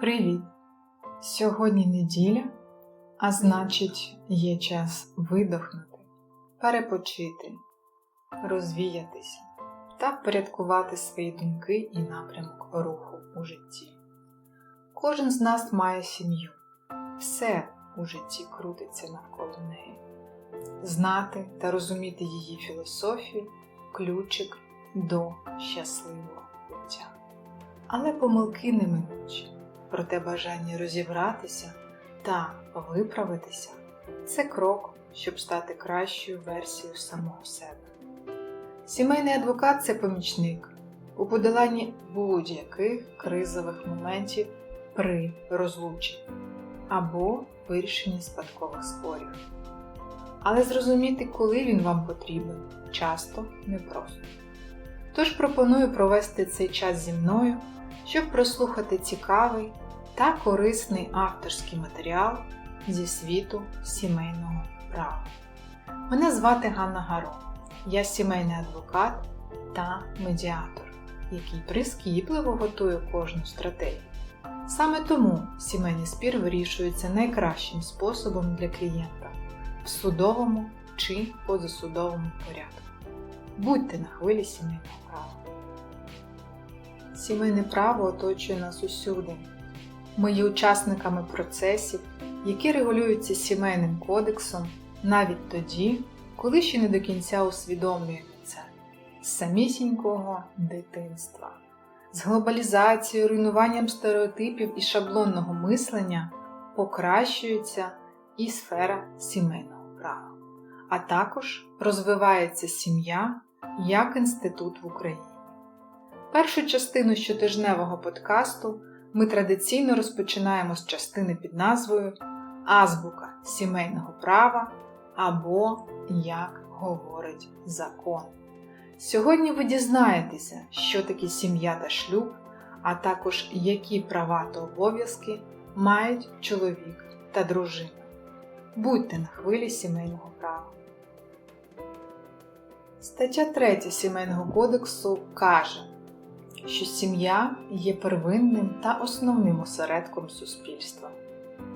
Привіт! Сьогодні неділя, а значить, є час видохнути, перепочити, розвіятися та впорядкувати свої думки і напрямок руху у житті. Кожен з нас має сім'ю, все у житті крутиться навколо неї. Знати та розуміти її філософію ключик до щасливого буття. Але помилки неминучі проте бажання розібратися та виправитися це крок, щоб стати кращою версією самого себе. Сімейний адвокат це помічник у подоланні будь-яких кризових моментів при розлученні або вирішенні спадкових спорів. Але зрозуміти, коли він вам потрібен, часто непросто. Тож пропоную провести цей час зі мною щоб прослухати цікавий та корисний авторський матеріал зі світу сімейного права. Мене звати Ганна Гаро, я сімейний адвокат та медіатор, який прискіпливо готує кожну стратегію. Саме тому сімейний спір вирішується найкращим способом для клієнта в судовому чи позасудовому порядку. Будьте на хвилі сімейного права. Сімейне право оточує нас усюди. Ми є учасниками процесів, які регулюються сімейним кодексом навіть тоді, коли ще не до кінця усвідомлюємо це з самісінького дитинства. З глобалізацією, руйнуванням стереотипів і шаблонного мислення покращується і сфера сімейного права, а також розвивається сім'я як інститут в Україні. Першу частину щотижневого подкасту ми традиційно розпочинаємо з частини під назвою Азбука сімейного права або Як говорить закон. Сьогодні ви дізнаєтеся, що таке сім'я та шлюб, а також які права та обов'язки мають чоловік та дружина. Будьте на хвилі сімейного права. Стаття 3 Сімейного кодексу каже, що сім'я є первинним та основним осередком суспільства.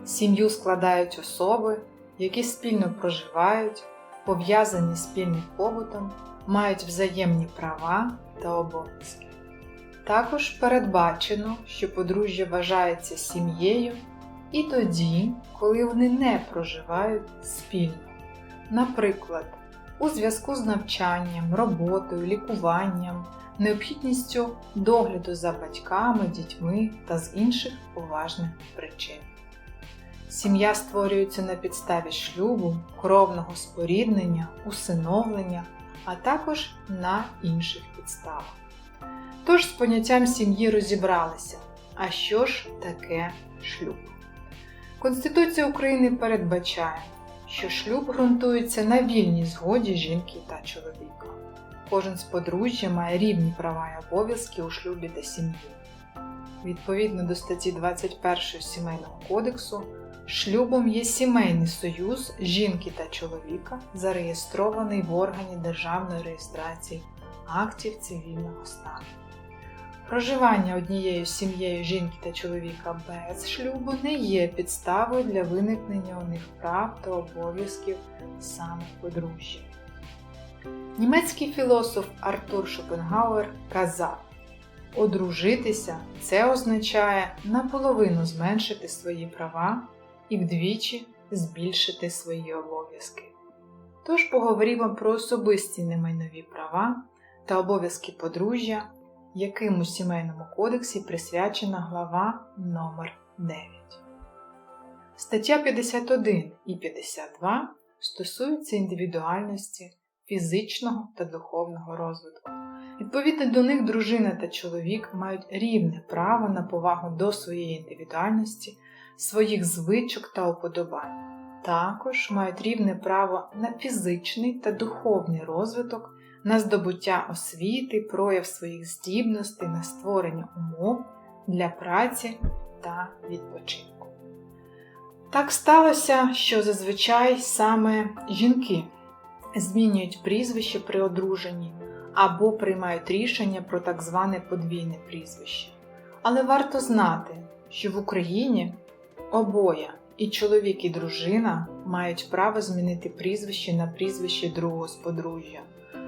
Сім'ю складають особи, які спільно проживають, пов'язані спільним побутом, мають взаємні права та обов'язки. Також передбачено, що подружжя вважається сім'єю і тоді, коли вони не проживають спільно. Наприклад, у зв'язку з навчанням, роботою, лікуванням, необхідністю догляду за батьками, дітьми та з інших поважних причин. Сім'я створюється на підставі шлюбу, кровного споріднення, усиновлення, а також на інших підставах. Тож з поняттям сім'ї розібралися. А що ж таке шлюб? Конституція України передбачає, що шлюб ґрунтується на вільній згоді жінки та чоловіка. Кожен з подружжя має рівні права і обов'язки у шлюбі та сім'ї. Відповідно до статті 21 Сімейного кодексу, шлюбом є сімейний союз жінки та чоловіка, зареєстрований в органі державної реєстрації актів цивільного стану. Проживання однією сім'єю жінки та чоловіка без шлюбу не є підставою для виникнення у них прав та обов'язків саме подружжя. Німецький філософ Артур Шопенгауер казав: одружитися це означає наполовину зменшити свої права і вдвічі збільшити свої обов'язки. Тож поговоримо про особисті немайнові права та обов'язки подружжя, яким у Сімейному кодексі присвячена глава номер 9 Стаття 51 і 52 стосуються індивідуальності фізичного та духовного розвитку. Відповідно до них дружина та чоловік мають рівне право на повагу до своєї індивідуальності, своїх звичок та уподобань. Також мають рівне право на фізичний та духовний розвиток, на здобуття освіти, прояв своїх здібностей, на створення умов для праці та відпочинку. Так сталося, що зазвичай саме жінки змінюють прізвище при одруженні або приймають рішення про так зване подвійне прізвище. Але варто знати, що в Україні обоє і чоловік, і дружина мають право змінити прізвище на прізвище другого з подружжя,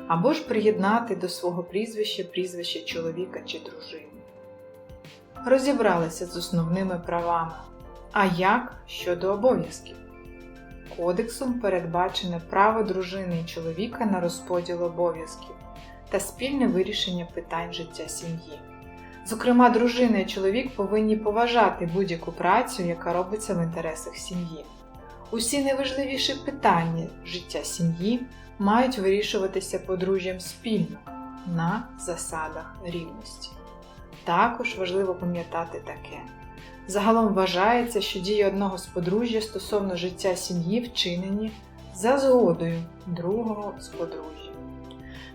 або ж приєднати до свого прізвища прізвище чоловіка чи дружини. Розібралися з основними правами. А як щодо обов'язків? Кодексом передбачене право дружини і чоловіка на розподіл обов'язків та спільне вирішення питань життя сім'ї. Зокрема, дружина і чоловік повинні поважати будь-яку працю, яка робиться в інтересах сім'ї. Усі найважливіші питання життя сім'ї мають вирішуватися подружжям спільно на засадах рівності. Також важливо пам'ятати таке. Загалом вважається, що дії одного з подружжя стосовно життя сім'ї вчинені за згодою другого з подружжя.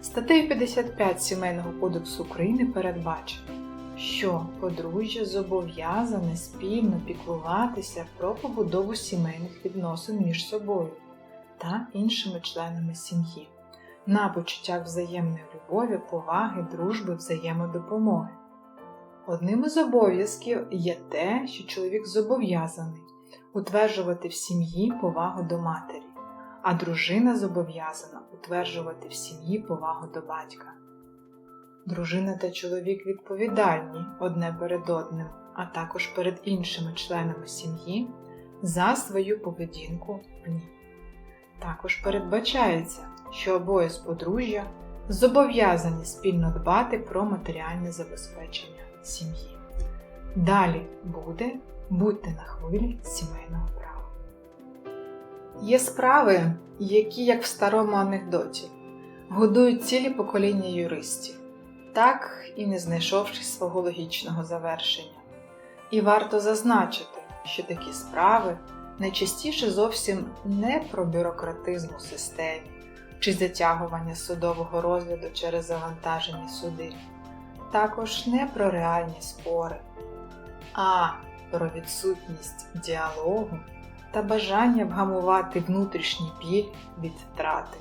Статтею 55 Сімейного кодексу України передбачено, що подружжя зобов'язане спільно піклуватися про побудову сімейних відносин між собою та іншими членами сім'ї, на почуттях взаємної любові, поваги, дружби, взаємодопомоги. Одним із обов'язків є те, що чоловік зобов'язаний утверджувати в сім'ї повагу до матері, а дружина зобов'язана утверджувати в сім'ї повагу до батька. Дружина та чоловік відповідальні одне перед одним, а також перед іншими членами сім'ї за свою поведінку в ній. Також передбачається, що обоє з подружжя зобов'язані спільно дбати про матеріальне забезпечення сім'ї. Далі буде будьте на хвилі сімейного права. Є справи, які, як в старому анекдоті, годують цілі покоління юристів, так і не знайшовши свого логічного завершення. І варто зазначити, що такі справи найчастіше зовсім не про бюрократизм у системі чи затягування судового розгляду через завантажені суди також не про реальні спори, а про відсутність діалогу та бажання вгамувати внутрішній біль від втрати.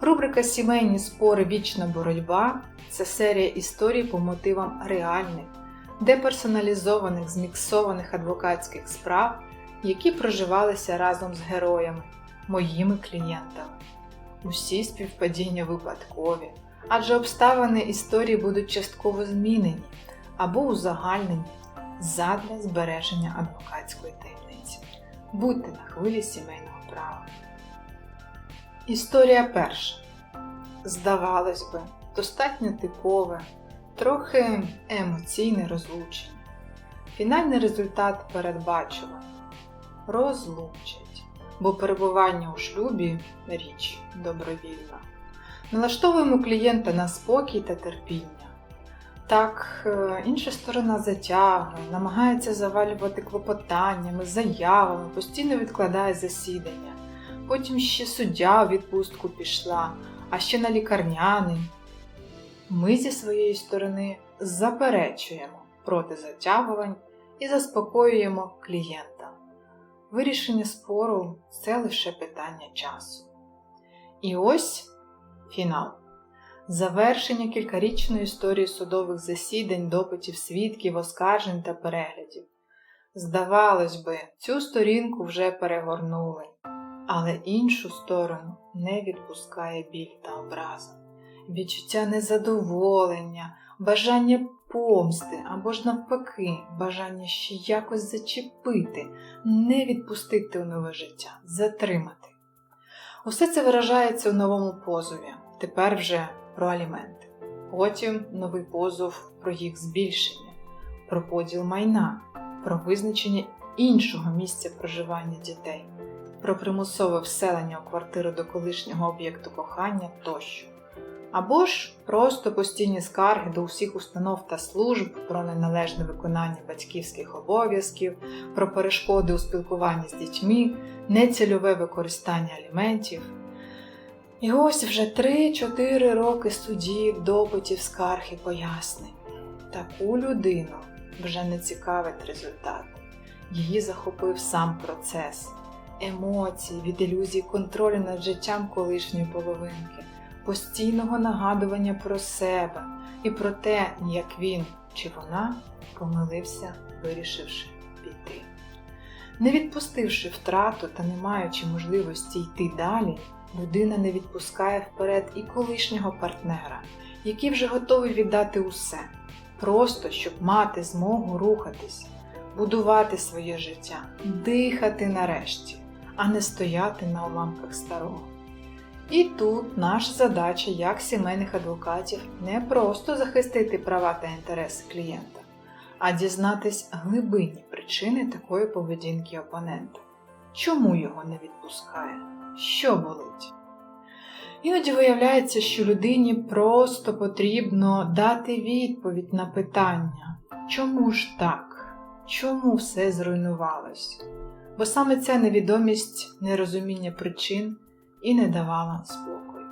Рубрика Сімейні спори Вічна боротьба це серія історій по мотивам реальних, деперсоналізованих, зміксованих адвокатських справ, які проживалися разом з героями, моїми клієнтами. Усі співпадіння випадкові адже обставини історії будуть частково змінені або узагальнені задля збереження адвокатської таємниці. Будьте на хвилі сімейного права. Історія перша. Здавалось би, достатньо типове, трохи емоційне розлучення. Фінальний результат передбачуваний. Розлучать, бо перебування у шлюбі річ добровільна. Налаштовуємо клієнта на спокій та терпіння. Так, е, інша сторона затягує, намагається завалювати клопотаннями, заявами, постійно відкладає засідання. Потім ще суддя у відпустку пішла, а ще на лікарняний. Ми зі своєї сторони заперечуємо проти затягувань і заспокоюємо клієнта. Вирішення спору це лише питання часу. І ось Фінал. Завершення кількарічної історії судових засідань, допитів свідків, оскаржень та переглядів. Здавалось би, цю сторінку вже перегорнули, але іншу сторону не відпускає біль та образа, відчуття незадоволення, бажання помсти або ж навпаки, бажання ще якось зачепити, не відпустити у нове життя, затримати. Усе це виражається у новому позові тепер вже про аліменти. Потім новий позов про їх збільшення, про поділ майна, про визначення іншого місця проживання дітей, про примусове вселення у квартиру до колишнього об'єкту кохання тощо. Або ж просто постійні скарги до усіх установ та служб про неналежне виконання батьківських обов'язків, про перешкоди у спілкуванні з дітьми, нецільове використання аліментів. І ось вже 3-4 роки судів, допитів, скарг і пояснень. Таку людину вже не цікавить результат. Її захопив сам процес, емоції від ілюзії контролю над життям колишньої половинки, постійного нагадування про себе і про те, як він чи вона помилився, вирішивши піти. Не відпустивши втрату та не маючи можливості йти далі, людина не відпускає вперед і колишнього партнера, який вже готовий віддати усе, просто щоб мати змогу рухатись, будувати своє життя, дихати нарешті, а не стояти на уламках старого. І тут наша задача як сімейних адвокатів не просто захистити права та інтереси клієнта, а дізнатись глибинні причини такої поведінки опонента. Чому його не відпускає? Що болить? Іноді виявляється, що людині просто потрібно дати відповідь на питання, чому ж так? Чому все зруйнувалось? Бо саме ця невідомість, нерозуміння причин і не давала спокою.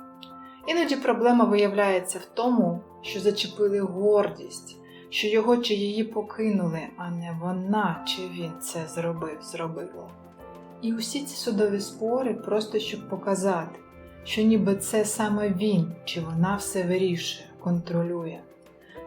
Іноді проблема виявляється в тому, що зачепили гордість, що його чи її покинули, а не вона чи він це зробив, зробила. І усі ці судові спори просто щоб показати, що ніби це саме він чи вона все вирішує, контролює.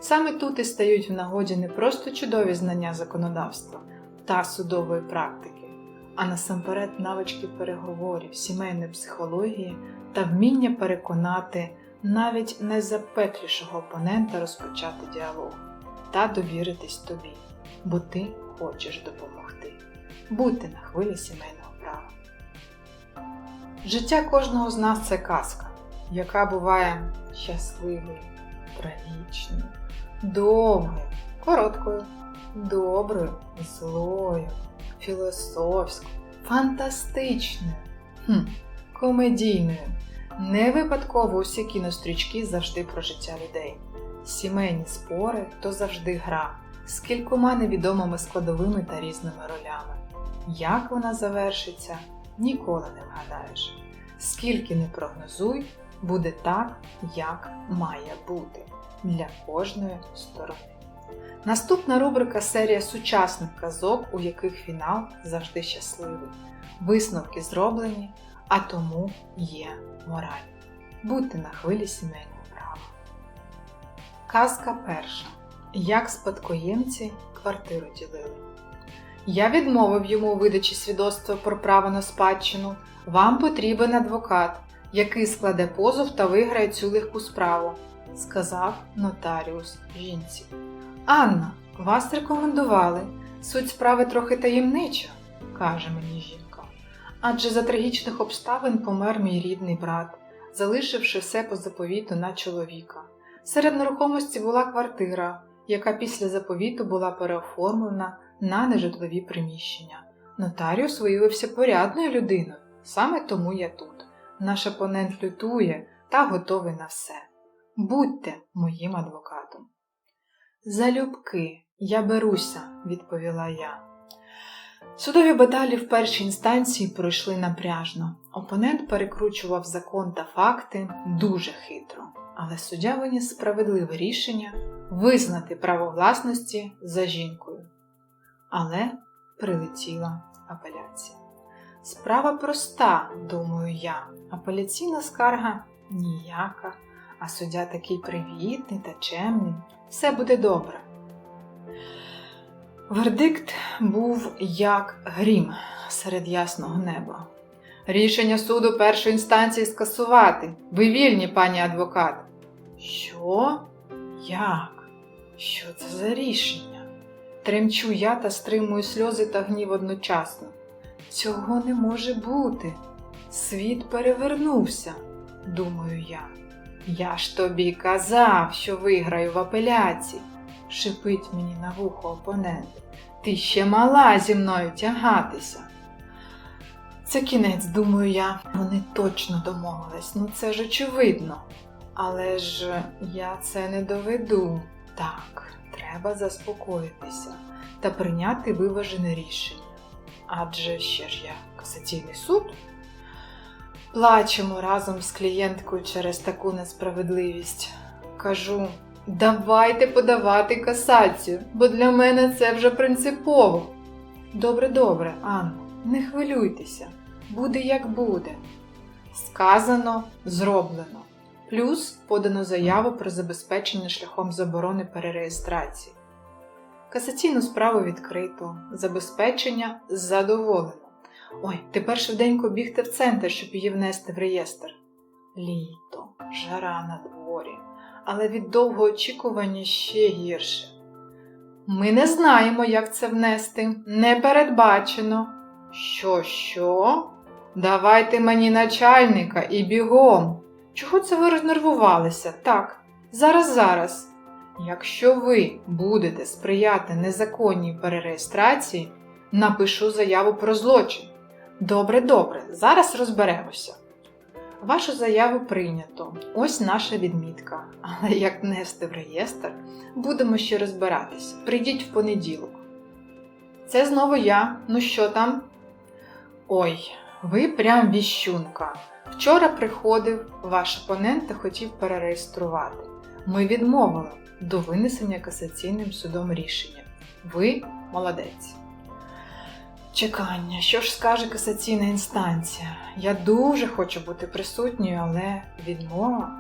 Саме тут і стають в нагоді не просто чудові знання законодавства та судової практики, а насамперед навички переговорів, сімейної психології та вміння переконати навіть найзапеклішого опонента розпочати діалог та довіритись тобі, бо ти хочеш допомогти. Будьте на хвилі сімейного права. Життя кожного з нас це казка, яка буває щасливою, трагічною, довгою, короткою, доброю, злою, філософською, фантастичною, хм, комедійною. Не випадково усі кінострічки завжди про життя людей. Сімейні спори то завжди гра з кількома невідомими складовими та різними ролями. Як вона завершиться, ніколи не вгадаєш. Скільки не прогнозуй, буде так, як має бути для кожної сторони. Наступна рубрика серія сучасних казок, у яких фінал завжди щасливий. Висновки зроблені, а тому є мораль. Будьте на хвилі сімейного права. Казка перша. Як спадкоємці квартиру ділили. Я відмовив йому у видачі свідоцтва про право на спадщину. Вам потрібен адвокат, який складе позов та виграє цю легку справу, сказав нотаріус жінці. Анна, вас рекомендували. Суть справи трохи таємнича, каже мені жінка. Адже за трагічних обставин помер мій рідний брат, залишивши все по заповіту на чоловіка. Серед нерухомості була квартира, яка після заповіту була переоформлена на нежитлові приміщення. Нотаріус виявився порядною людиною, саме тому я тут. Наш опонент лютує та готовий на все. Будьте моїм адвокатом. Залюбки, я беруся, відповіла я. Судові баталі в першій інстанції пройшли напряжно. Опонент перекручував закон та факти дуже хитро, але суддя виніс справедливе рішення визнати право власності за жінкою. Але прилетіла апеляція. Справа проста, думаю я, апеляційна скарга ніяка, а суддя такий привітний та чемний, все буде добре. Вердикт був як грім серед ясного неба. Рішення суду першої інстанції скасувати. Ви вільні, пані адвокат. Що? Як? Що це за рішення? Тремчу я та стримую сльози та гнів одночасно. Цього не може бути. Світ перевернувся, думаю я. Я ж тобі казав, що виграю в апеляції, шипить мені на вухо опонент. Ти ще мала зі мною тягатися. Це кінець, думаю я. Вони точно домовились, ну це ж очевидно. Але ж я це не доведу. Так, треба заспокоїтися та прийняти виважене рішення. Адже ще ж я касаційний суд. Плачемо разом з клієнткою через таку несправедливість. Кажу, давайте подавати касацію, бо для мене це вже принципово. Добре, добре, Анно, не хвилюйтеся, буде як буде. Сказано, зроблено. Плюс подано заяву про забезпечення шляхом заборони перереєстрації. Касаційну справу відкрито, забезпечення задоволено. Ой, тепер швиденько бігти в центр, щоб її внести в реєстр. Літо, жара на дворі, але від довгого очікування ще гірше. Ми не знаємо, як це внести, не передбачено. Що, що? Давайте мені начальника і бігом. Чого це ви рознервувалися? Так, зараз, зараз. Якщо ви будете сприяти незаконній перереєстрації, напишу заяву про злочин. Добре, добре, зараз розберемося. Вашу заяву прийнято. Ось наша відмітка. Але як внести в реєстр, будемо ще розбиратись. Прийдіть в понеділок. Це знову я. Ну що там? Ой, ви прям віщунка. Вчора приходив ваш опонент та хотів перереєструвати. Ми відмовили до винесення касаційним судом рішення. Ви молодець. Чекання, що ж скаже касаційна інстанція? Я дуже хочу бути присутньою, але відмова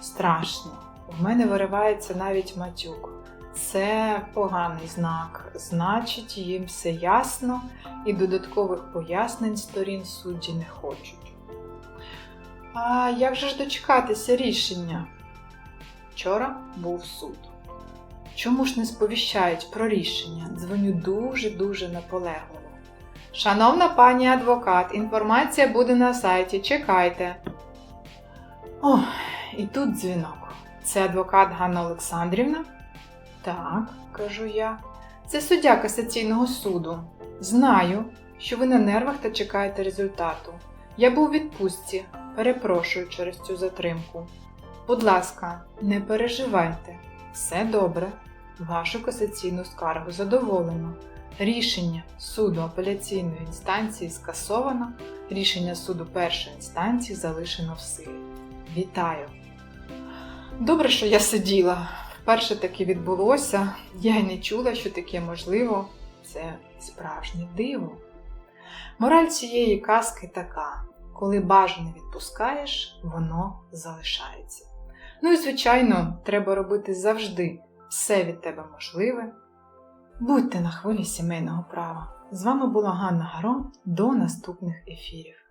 страшно. В мене виривається навіть матюк. Це поганий знак. Значить, їм все ясно і додаткових пояснень сторін судді не хочуть. А як же ж дочекатися рішення? Вчора був суд. Чому ж не сповіщають про рішення? Дзвоню дуже-дуже наполегливо. Шановна пані адвокат, інформація буде на сайті. Чекайте. Ох, і тут дзвінок. Це адвокат Ганна Олександрівна? Так, кажу я. Це суддя касаційного суду. Знаю, що ви на нервах та чекаєте результату. Я був у відпустці. Перепрошую через цю затримку. Будь ласка, не переживайте. Все добре. Вашу касаційну скаргу задоволено. Рішення суду апеляційної інстанції скасовано, рішення суду першої інстанції залишено в силі. Вітаю! Добре, що я сиділа. Вперше таке відбулося. Я й не чула, що таке можливо. Це справжнє диво. Мораль цієї казки така: коли бажане відпускаєш, воно залишається. Ну і, звичайно, треба робити завжди все від тебе можливе. Будьте на хвилі сімейного права. З вами була Ганна Гарон. До наступних ефірів.